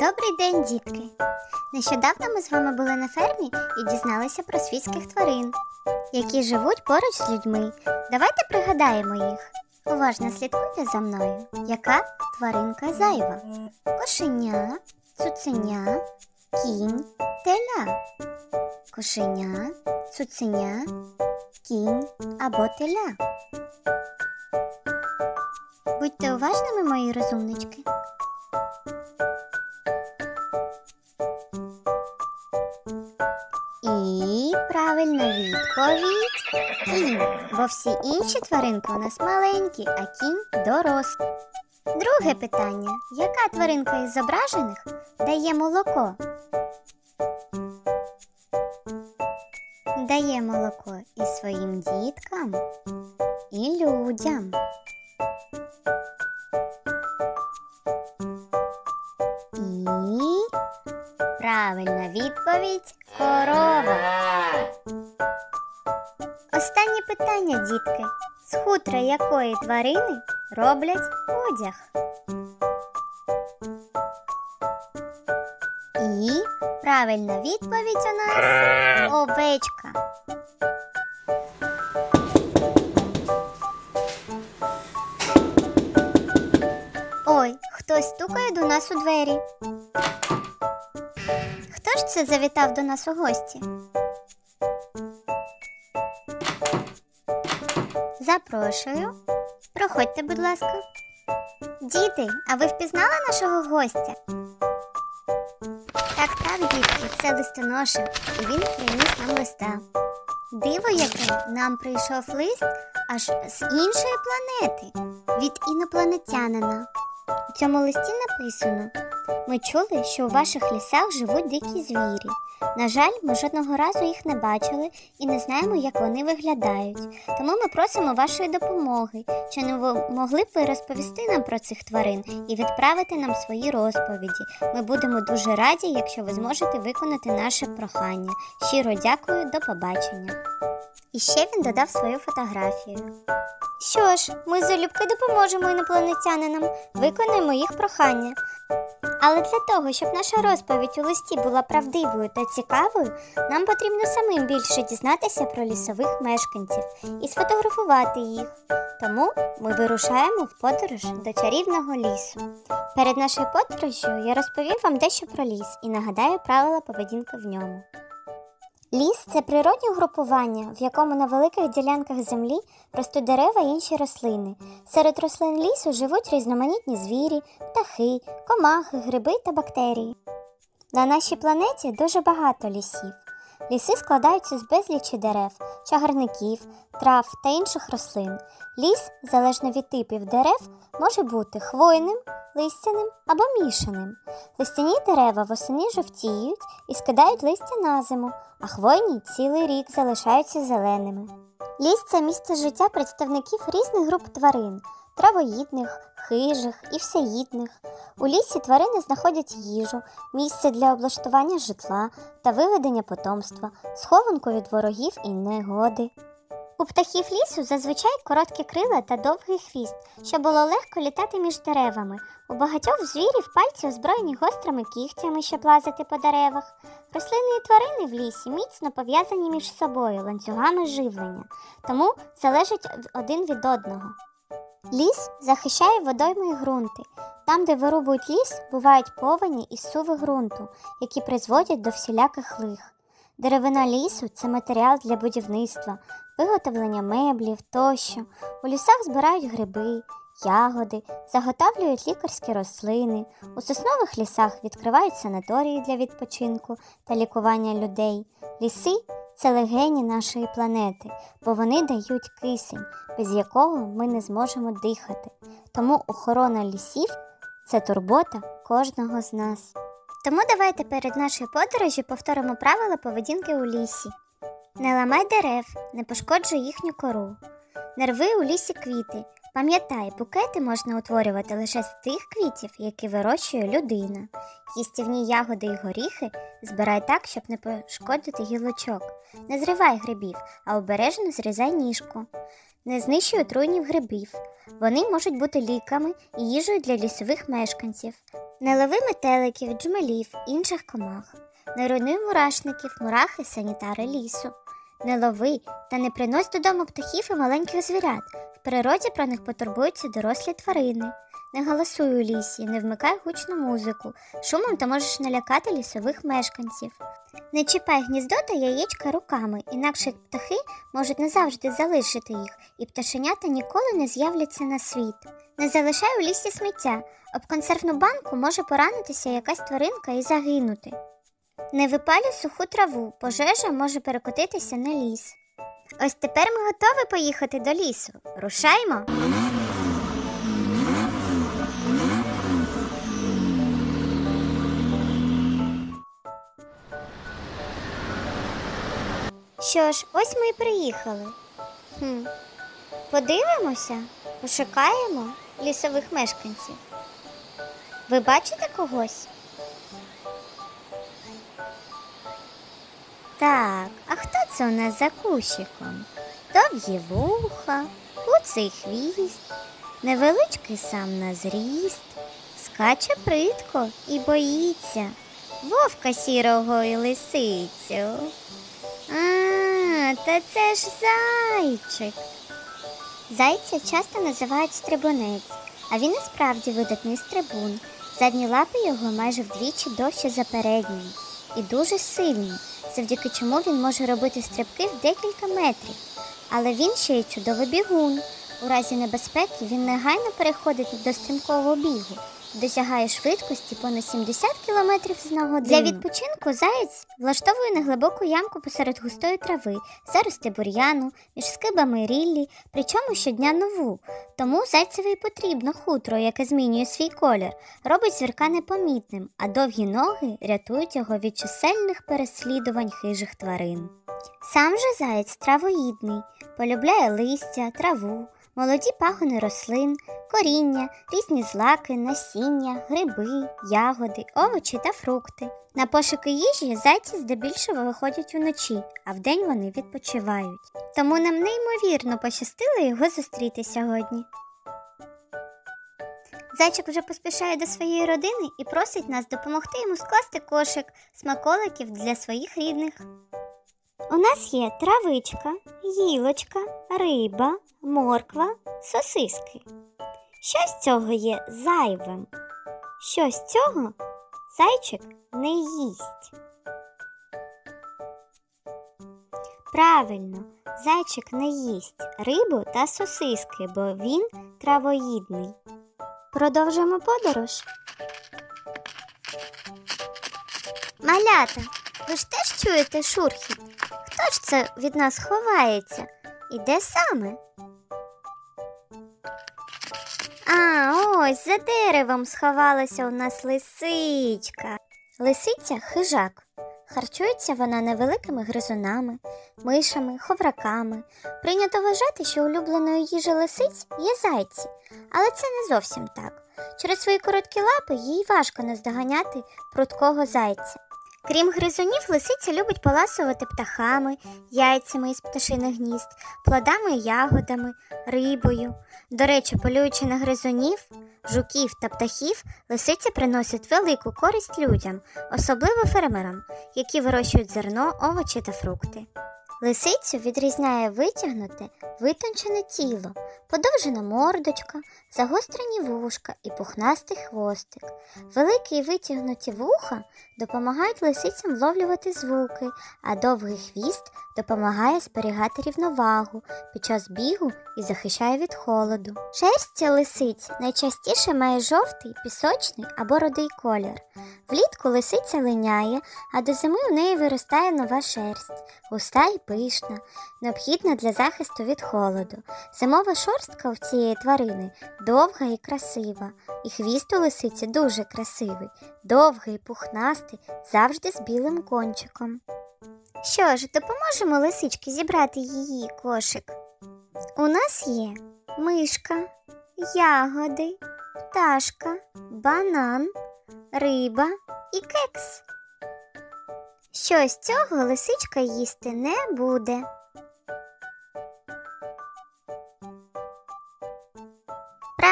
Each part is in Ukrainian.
Добрий день, дітки! Нещодавно ми з вами були на фермі і дізналися про свійських тварин, які живуть поруч з людьми. Давайте пригадаємо їх. Уважно слідкуйте за мною. Яка тваринка зайва? Кошеня, цуценя, кінь, теля. Кошеня, цуценя, кінь або теля. Будьте уважними, мої розумнички. Відповідь кінь, бо всі інші тваринки у нас маленькі, а кінь дорослий. Друге питання: яка тваринка із зображених дає молоко? Дає молоко і своїм діткам, і людям. Останнє питання, дітки. З хутра якої тварини роблять одяг? І правильна відповідь у нас овечка. Ой, хтось стукає до нас у двері. Хто ж це завітав до нас у гості? Запрошую. Проходьте, будь ласка. Діти, а ви впізнали нашого гостя? Так, так, дітки, це листоноша, і він приніс нам листа. Диво яке нам прийшов лист аж з іншої планети від інопланетянина. У цьому листі написано: ми чули, що у ваших лісах живуть дикі звірі. На жаль, ми жодного разу їх не бачили і не знаємо, як вони виглядають. Тому ми просимо вашої допомоги. Чи не ви могли б ви розповісти нам про цих тварин і відправити нам свої розповіді? Ми будемо дуже раді, якщо ви зможете виконати наше прохання. Щиро дякую, до побачення. І ще він додав свою фотографію. Що ж, ми залюбки допоможемо інопланетянинам, виконуємо їх прохання. Але для того, щоб наша розповідь у листі була правдивою та цікавою, нам потрібно самим більше дізнатися про лісових мешканців і сфотографувати їх. Тому ми вирушаємо в подорож до чарівного лісу. Перед нашою подорожю я розповім вам дещо про ліс і нагадаю правила поведінки в ньому. Ліс це природнє групування, в якому на великих ділянках землі ростуть дерева і інші рослини. Серед рослин лісу живуть різноманітні звірі, птахи, комахи, гриби та бактерії. На нашій планеті дуже багато лісів. Ліси складаються з безлічі дерев, чагарників, трав та інших рослин. Ліс, залежно від типів дерев, може бути хвойним, листяним або мішаним. Листяні дерева восени жовтіють і скидають листя на зиму, а хвойні цілий рік залишаються зеленими. Ліс це місце життя представників різних груп тварин травоїдних, хижих і всеїдних. У лісі тварини знаходять їжу, місце для облаштування житла та виведення потомства, схованку від ворогів і негоди. У птахів лісу зазвичай короткі крила та довгий хвіст, щоб було легко літати між деревами. У багатьох звірів пальці озброєні гострими кігтями, щоб лазити по деревах. Рослини і тварини в лісі міцно пов'язані між собою ланцюгами живлення, тому залежать один від одного. Ліс захищає водойми і ґрунти. Там, де вирубують ліс, бувають повені і суви ґрунту, які призводять до всіляких лих. Деревина лісу це матеріал для будівництва, виготовлення меблів тощо. У лісах збирають гриби, ягоди, заготовлюють лікарські рослини. У соснових лісах відкривають санаторії для відпочинку та лікування людей. Ліси це легені нашої планети, бо вони дають кисень, без якого ми не зможемо дихати. Тому охорона лісів це турбота кожного з нас. Тому давайте перед нашою подорожю повторимо правила поведінки у лісі. Не ламай дерев, не пошкоджуй їхню кору. Не рви у лісі квіти. Пам'ятай, букети можна утворювати лише з тих квітів, які вирощує людина. Їстівні ягоди і горіхи збирай так, щоб не пошкодити гілочок. Не зривай грибів, а обережно зрізай ніжку. Не знищуй отруйнів грибів. Вони можуть бути ліками і їжею для лісових мешканців. Не лови метеликів, джмелів, інших комах. Не руйнуй мурашників, мурахи, санітари лісу. Не лови та не принось додому птахів і маленьких звірят. В природі про них потурбуються дорослі тварини. Не голосуй у лісі, не вмикай гучну музику. Шумом ти можеш налякати лісових мешканців. Не чіпай гніздо та яєчка руками, інакше птахи можуть назавжди залишити їх, і пташенята ніколи не з'являться на світ. Не залишай у лісі сміття. Об консервну банку може поранитися якась тваринка і загинути. Не випалюй суху траву, пожежа може перекотитися на ліс. Ось тепер ми готові поїхати до лісу. Рушаймо. Що ж, ось ми і приїхали. Хм. Подивимося, пошукаємо лісових мешканців. Ви бачите когось? Так, а хто це у нас за кущиком? Довгі вуха, куций хвіст, невеличкий сам на зріст, скаче притко і боїться вовка сірого і лисицю. Та це ж зайчик. Зайця часто називають стрибунець, а він і справді видатний стрибун. Задні лапи його майже вдвічі довші за передні і дуже сильні, завдяки чому він може робити стрибки в декілька метрів. Але він ще й чудовий бігун. У разі небезпеки він негайно переходить до стрімкого бігу, досягає швидкості понад 70 км на годину. Для відпочинку заєць влаштовує неглибоку ямку посеред густої трави, зарости бур'яну, між скибами ріллі, причому щодня нову. Тому зайцеві потрібно хутро, яке змінює свій колір, робить звірка непомітним, а довгі ноги рятують його від чисельних переслідувань хижих тварин. Сам же заєць травоїдний, полюбляє листя, траву, молоді пагони рослин, коріння, різні злаки, насіння, гриби, ягоди, овочі та фрукти. На пошуки їжі зайці здебільшого виходять уночі, а вдень вони відпочивають. Тому нам неймовірно пощастило його зустріти сьогодні. Зайчик вже поспішає до своєї родини і просить нас допомогти йому скласти кошик смаколиків для своїх рідних. У нас є травичка, гілочка, риба, морква, сосиски. Що з цього є зайвим? Що з цього зайчик не їсть? Правильно, зайчик не їсть рибу та сосиски, бо він травоїдний. Продовжимо подорож. Малята, ви ж теж чуєте шурхіт? Хто ж це від нас ховається? І де саме? А, ось за деревом сховалася у нас лисичка. Лисиця хижак. Харчується вона невеликими гризунами, мишами, ховраками. Прийнято вважати, що улюбленою їжею лисиць є зайці, але це не зовсім так. Через свої короткі лапи їй важко наздоганяти прудкого зайця. Крім гризунів, лисиця любить поласувати птахами, яйцями із пташиних гнізд, плодами і ягодами, рибою. До речі, полюючи на гризунів, жуків та птахів, лисиця приносить велику користь людям, особливо фермерам, які вирощують зерно, овочі та фрукти. Лисицю відрізняє витягнуте, витончене тіло, подовжена мордочка, загострені вушка і пухнастий хвостик. Великі й витягнуті вуха допомагають лисицям вловлювати звуки, а довгий хвіст допомагає зберігати рівновагу під час бігу і захищає від холоду. Шерсть лисиць найчастіше має жовтий, пісочний або рудий колір. Влітку лисиця линяє, а до зими у неї виростає нова шерсть, густа і пишна, необхідна для захисту від холоду. Зимова шорстка у цієї тварини довга і красива, і хвіст у лисиці дуже красивий, довгий, пухнастий, завжди з білим кончиком. Що ж, допоможемо лисички зібрати її кошик. У нас є мишка, ягоди, пташка, банан, риба і кекс. Що з цього лисичка їсти не буде.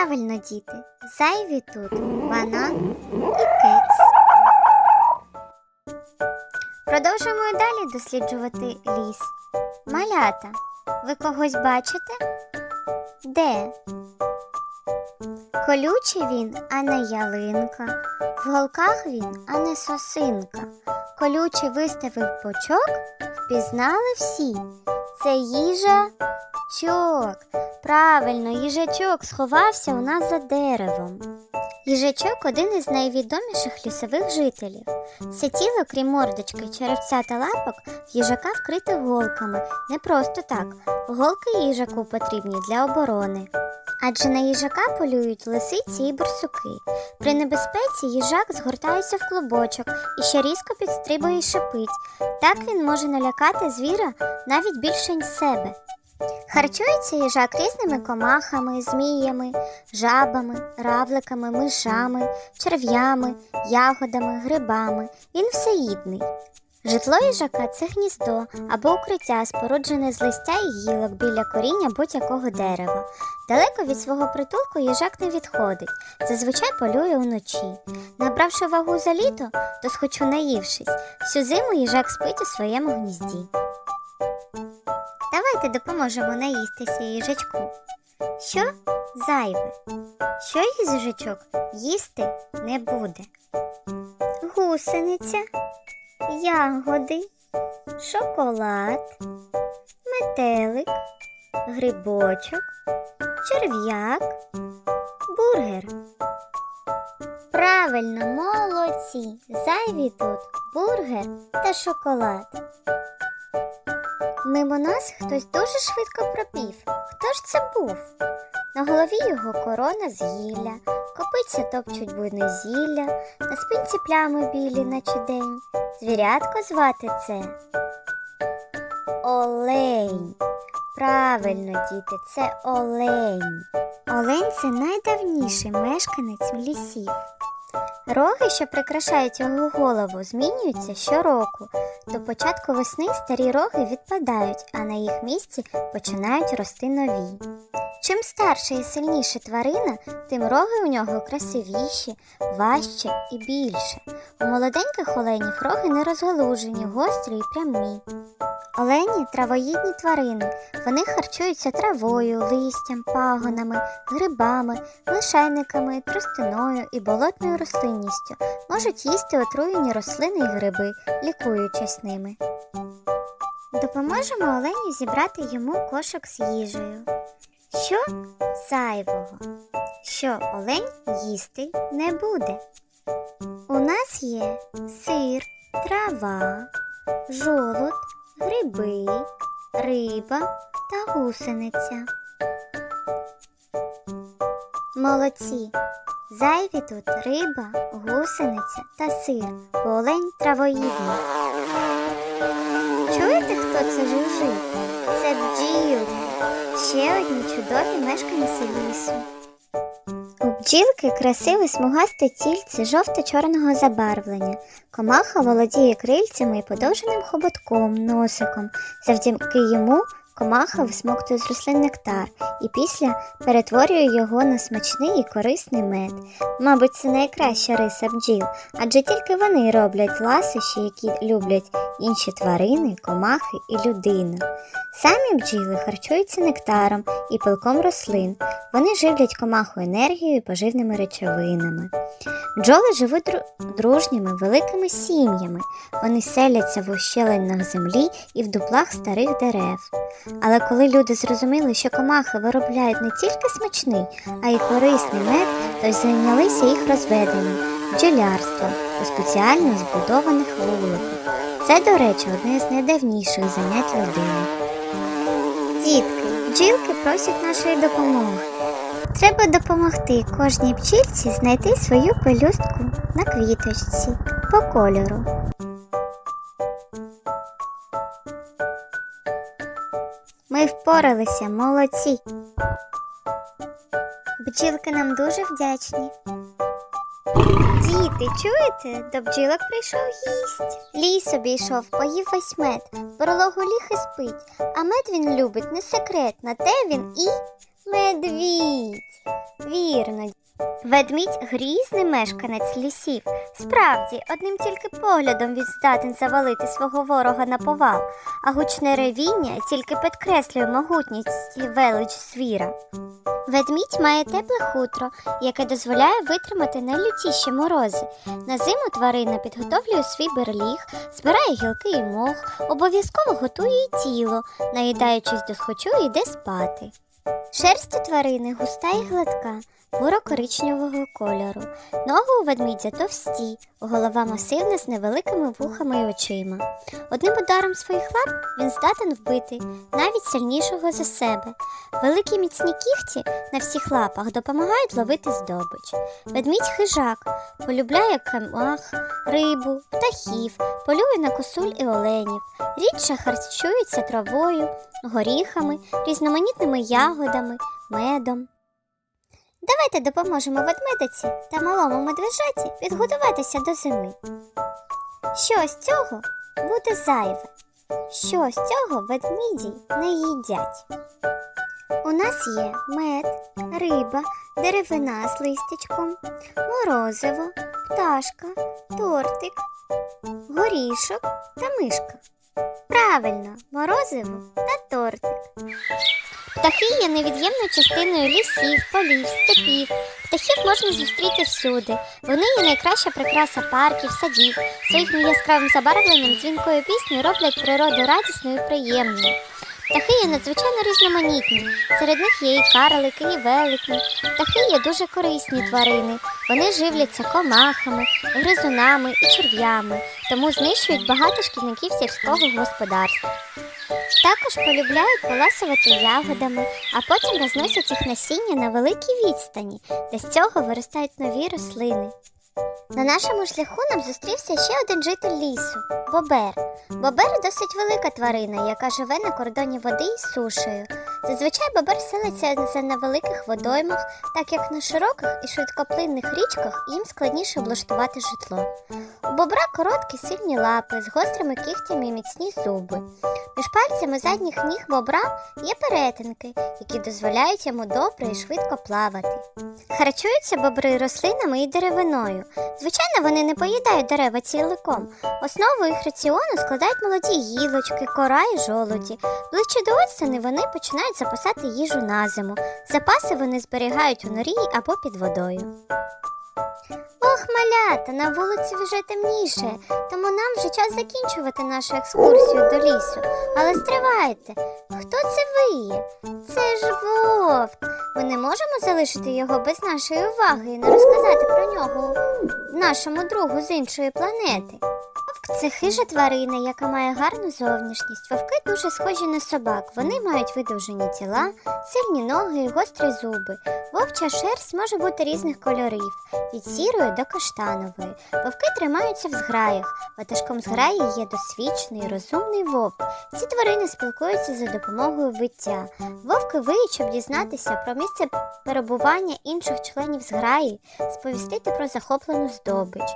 Правильно, діти, зайві тут банан і кекс. Продовжуємо і далі досліджувати ліс. Малята, ви когось бачите? Де? Колючий він, а не ялинка. В голках він, а не сосинка. Колючий виставив бочок, впізнали всі. Це їжачок. Правильно, їжачок сховався у нас за деревом. Їжачок один із найвідоміших лісових жителів. Все тіло, крім мордочки, черевця та лапок, їжака вкрите голками. Не просто так. Голки їжаку потрібні для оборони. Адже на їжака полюють лисиці і борсуки. При небезпеці їжак згортається в клубочок і ще різко підстрибує і шипить. Так він може налякати звіра навіть більше ніж себе. Харчується їжак різними комахами, зміями, жабами, равликами, мишами, черв'ями, ягодами, грибами. Він всеїдний. Житло їжака це гніздо або укриття, споруджене з листя і гілок біля коріння будь-якого дерева. Далеко від свого притулку їжак не відходить, зазвичай полює уночі. Набравши вагу за літо, то схочу наївшись, всю зиму їжак спить у своєму гнізді. Давайте допоможемо наїстися їжачку. Що зайве? Що їжачок їсти не буде? Гусениця, ягоди, шоколад, метелик, грибочок, черв'як, бургер. Правильно, молодці! Зайві тут бургер та шоколад. Мимо нас хтось дуже швидко пропів. Хто ж це був? На голові його корона з гілля, копиця топчуть буйне зілля, на спинці плями білі, наче день. Звірятко звати це. Олень. Правильно, діти, це олень. Олень це найдавніший мешканець лісів. Роги, що прикрашають його голову, змінюються щороку. До початку весни старі роги відпадають, а на їх місці починають рости нові. Чим старша і сильніша тварина, тим роги у нього красивіші, важче і більше. У молоденьких оленів роги не розгалужені, гострі і прямі. Олені травоїдні тварини. Вони харчуються травою, листям, пагонами, грибами, лишайниками, тростиною і болотною рослинністю. Можуть їсти отруєні рослини і гриби, лікуючись ними. Допоможемо Олені зібрати йому кошик з їжею. Що зайвого? Що олень їсти не буде? У нас є сир, трава, жолуд, гриби, риба та гусениця. Молодці. Зайві тут риба, гусениця та сир, бо олень. Чуєте, хто це жужжить? Це бджілки. Ще одні чудові мешканці лісу. Бджілки красиве смугасте тільце жовто-чорного забарвлення. Комаха володіє крильцями і подовженим хоботком, носиком. Завдяки йому комаха висмоктує з рослин нектар і після перетворює його на смачний і корисний мед. Мабуть, це найкраща риса бджіл, адже тільки вони роблять ласощі, які люблять інші тварини, комахи і людина. Самі бджіли харчуються нектаром і пилком рослин. Вони живлять комаху енергією і поживними речовинами. Бджоли живуть дружніми великими сім'ями. Вони селяться в ущелинах землі і в дуплах старих дерев. Але коли люди зрозуміли, що комахи виробляють не тільки смачний, а й корисний мед, то зайнялися їх розведенням, бджолярством у спеціально збудованих вуликах. Це, до речі, одне з найдавніших занять людини. Дітки, бджілки просять нашої допомоги. Треба допомогти кожній бджілці знайти свою пелюстку на квіточці по кольору. Впоралися, молодці. Бджілки нам дуже вдячні. Діти, чуєте? До бджілок прийшов гість. Ліс обійшов, поїв весь мед, в берлогу ліг і спить. А мед він любить, не секрет, на те він і Медвідь. Вірно. Ведмідь грізний мешканець лісів. Справді, одним тільки поглядом він здатен завалити свого ворога на повал, а гучне ревіння тільки підкреслює могутність і велич звіра. Ведмідь має тепле хутро, яке дозволяє витримати найлютіші морози. На зиму тварина підготовлює свій берліг, збирає гілки і мох, обов'язково готує і тіло, наїдаючись до схочу, йде спати. Шерсть у тварини густа і гладка, буро-коричневого кольору. Ноги у ведмідя товсті, голова масивна з невеликими вухами і очима. Одним ударом своїх лап він здатен вбити навіть сильнішого за себе. Великі міцні кігті на всіх лапах допомагають ловити здобич. Ведмідь хижак, полюбляє камах, рибу, птахів, полює на косуль і оленів, рідше харчується травою, горіхами, різноманітними ягодами, медом. Давайте допоможемо ведмедиці та малому медвежаті підготуватися до зими. Що з цього буде зайве? Що з цього ведміді не їдять? У нас є мед, риба, деревина з листячком, морозиво, пташка, тортик, горішок та мишка. Правильно, морозиво та тортик. Птахи є невід'ємною частиною лісів, полів, степів. Птахів можна зустріти всюди. Вони є найкраща прикраса парків, садів. Своїм яскравим забарвленням дзвінкою піснею роблять природу радісною і приємною. Птахи є надзвичайно різноманітні. Серед них є і карлики, і велетні. Птахи є дуже корисні тварини. Вони живляться комахами, гризунами і черв'ями, тому знищують багато шкідників сільського господарства. Також полюбляють поласувати ягодами, а потім розносять їх насіння на великій відстані, де з цього виростають нові рослини. На нашому шляху нам зустрівся ще один житель лісу бобер. Бобер досить велика тварина, яка живе на кордоні води і сушею. Зазвичай бобер селиться за невеликих водоймах, так як на широких і швидкоплинних річках їм складніше облаштувати житло. У бобра короткі сильні лапи з гострими кігтями і міцні зуби. Між пальцями задніх ніг бобра є перетинки, які дозволяють йому добре і швидко плавати. Харчуються бобри рослинами і деревиною. Звичайно, вони не поїдають дерева ціликом. Основу їх раціону складають молоді гілочки, кора і жолуді. Ближче до осені вони починають запасати їжу на зиму. Запаси вони зберігають у норі або під водою. Ох, малята, на вулиці вже темніше, тому нам вже час закінчувати нашу екскурсію до лісу. Але стривайте, хто це виє? Це ж вовк. Ми не можемо залишити його без нашої уваги і не розказати про нього нашому другу з іншої планети. Це хижа тварина, яка має гарну зовнішність. Вовки дуже схожі на собак. Вони мають видовжені тіла, сильні ноги і гострі зуби. Вовча шерсть може бути різних кольорів від сірої до каштанової. Вовки тримаються в зграях. Ватажком зграї є досвідчений, розумний вовк. Ці тварини спілкуються за допомогою виття. Вовки виють, щоб дізнатися про місце перебування інших членів зграї, сповістити про захоплену здобич.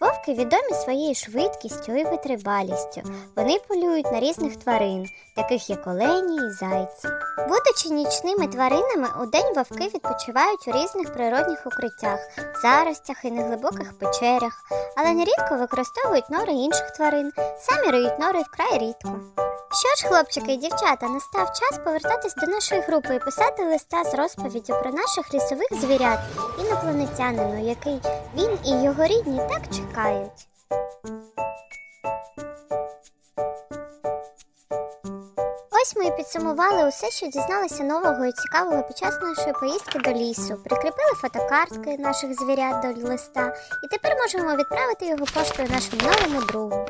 Вовки відомі своєю швидкістю і витривалістю. Вони полюють на різних тварин, таких як олені і зайці. Будучи нічними тваринами, удень вовки відпочивають у різних природних укриттях, заростях і неглибоких печерях, але нерідко використовують нори інших тварин, самі риють нори вкрай рідко. Що ж, хлопчики і дівчата, настав час повертатись до нашої групи і писати листа з розповіддю про наших лісових звірят інопланетянину, який він і його рідні так чекають. Ось ми і підсумували усе, що дізналися нового і цікавого під час нашої поїздки до лісу. Прикріпили фотокартки наших звірят до листа, і тепер можемо відправити його поштою нашому новому другу.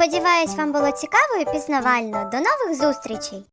Сподіваюсь, вам було цікаво і пізнавально. До нових зустрічей!